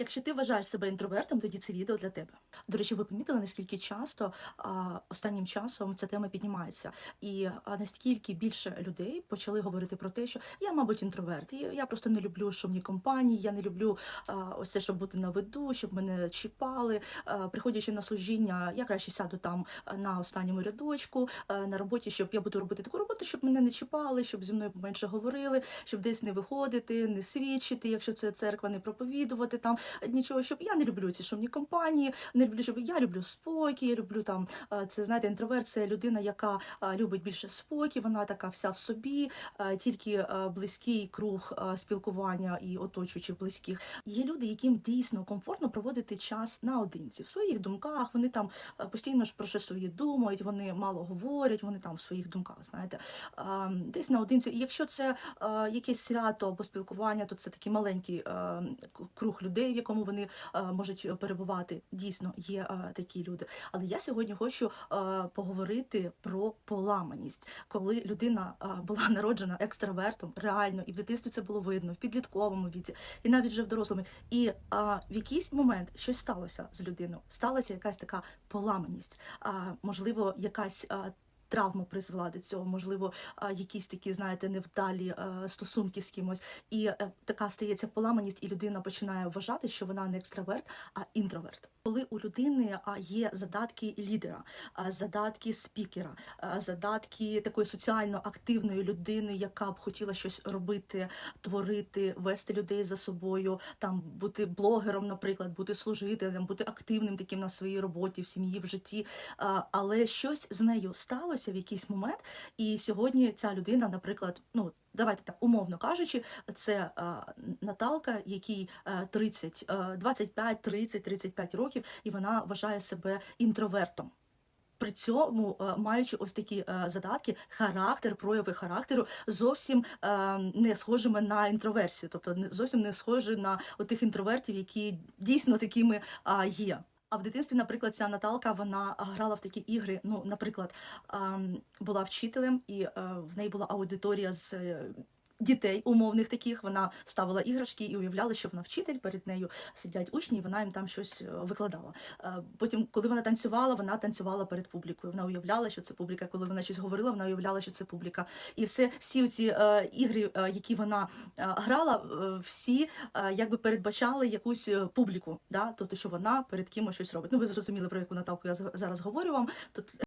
Якщо ти вважаєш себе інтровертом, тоді це відео для тебе. До речі, ви помітили, наскільки часто а, останнім часом ця тема піднімається, і а, наскільки більше людей почали говорити про те, що я, мабуть, інтроверт, і я просто не люблю шумні компанії, я не люблю а, ось це, щоб бути на виду, щоб мене чіпали. А, приходячи на служіння, я краще сяду там на останньому рядочку, а, на роботі, щоб я буду робити таку роботу, щоб мене не чіпали, щоб зі мною менше говорили, щоб десь не виходити, не свідчити, якщо це церква, не проповідувати там нічого, щоб я не люблю ці шумні компанії, не люблю, щоб я люблю спокій, я люблю там е, це знаєте, інтроверт це людина, яка е, любить більше спокій, вона така вся в собі, е, тільки близький круг спілкування і оточуючих близьких. Є люди, яким дійсно комфортно проводити час наодинці в своїх думках. Вони там постійно ж про щось своє думають, вони мало говорять, вони там в своїх думках, знаєте, десь наодинці. І якщо це якесь свято або спілкування, то це такий маленький круг людей, якому вони е, можуть перебувати. Дійсно, є е, такі люди. Але я сьогодні хочу е, поговорити про поламаність, коли людина була народжена екстравертом, реально, і в дитинстві це було видно, в підлітковому віці, і навіть вже в дорослому. І в якийсь момент щось сталося з людиною. Сталася якась така поламаність, можливо, якась. Травма призвела до цього, можливо, якісь такі, знаєте, невдалі стосунки з кимось, і е, така стається поламаність, і людина починає вважати, що вона не екстраверт, а інтроверт. Коли у людини є задатки лідера, задатки спікера, задатки такої соціально активної людини, яка б хотіла щось робити, творити, вести людей за собою, там бути блогером, наприклад, бути служителем, бути активним таким на своїй роботі, в сім'ї, в житті. Але щось з нею сталося в якийсь момент, і сьогодні ця людина, наприклад, ну. Давайте так, умовно кажучи, це а, Наталка, якій е, 30, е, 25, 30, 35 років, і вона вважає себе інтровертом. При цьому, е, маючи ось такі е, задатки, характер, прояви характеру зовсім е, не схожими на інтроверсію, тобто зовсім не схожі на тих інтровертів, які дійсно такими є. А в дитинстві, наприклад, ця Наталка вона грала в такі ігри. Ну, наприклад, була вчителем, і е, в неї була аудиторія з. Дітей умовних таких вона ставила іграшки і уявляла, що вона вчитель, перед нею сидять учні, і вона їм там щось е, викладала. Е, Потім, коли вона танцювала, вона танцювала перед публікою. Вона уявляла, що це публіка. Коли вона щось говорила, вона уявляла, що це публіка. І все, всі ці е, ігри, які вона грала, всі якби передбачали якусь публіку, да? тобто, що вона перед кимось щось робить. Ну, ви зрозуміли, про яку Наталку я зараз говорю вам.